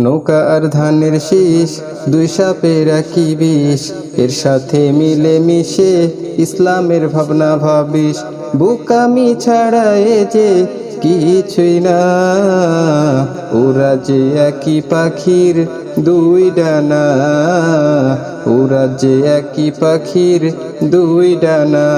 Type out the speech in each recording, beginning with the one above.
নৌকা আর ধানের শীষ, দুই সাপের একই বিষ। এর সাথে মিলে মিশে ইসলামের ভাবনা ভাবিস। বুকামি ছাড়া এ যে কিছুই না। ওরা যে একই পাখির দুই ডানা। ওরা যে একই পাখির দুই ডানা।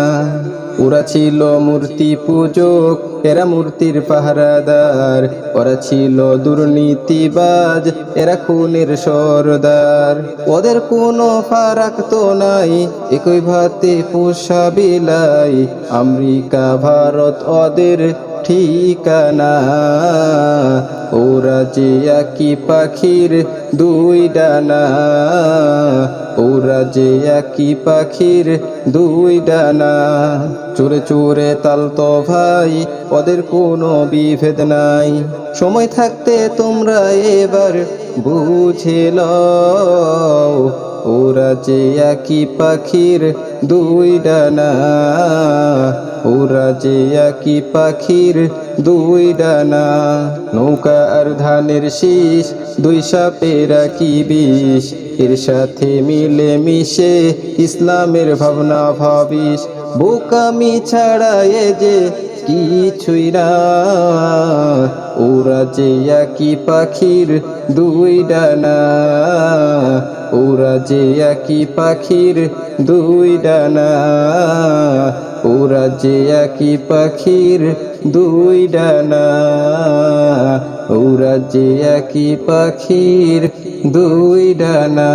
ওরা ছিল মূর্তি পূজক এরা মূর্তির পাহারাদার, ওরা ছিল দুর্নীতিবাজ, এরা খুনের সরদার। ওদের কোনো ফারাক তো নাই, একই ভাতে পোষা বিলাই। আমেরিকা, ভারত, ওদের ঠিকানা। ওরা যে একই পাখির দুই ডানা, ওরা যে একই পাখির দুই ডানা। চোরে চোরে তাল তো ভাই, ওদের কোনো বিভেদ নাই। সময় থাকতে তোমরা এবার বুঝে লও, ওরা যে একই পাখির দুই ডানা, ওরা যে একই পাখির দুই ডানা, নৌকা আর ধানের শীষ, দুই সাপের কি বিষ? এর সাথে মিলে মিশে ইসলামের ভাবনা ভাবিস। বোকামি ছাড়া এ যে কিছুই না। ওরা যে একই পাখির দুই ডানা। যে একই পাখির দুই ডানা, ওরা যে একই পাখির দুই ডানা, ওরা যে একই পাখির দুই ডানা।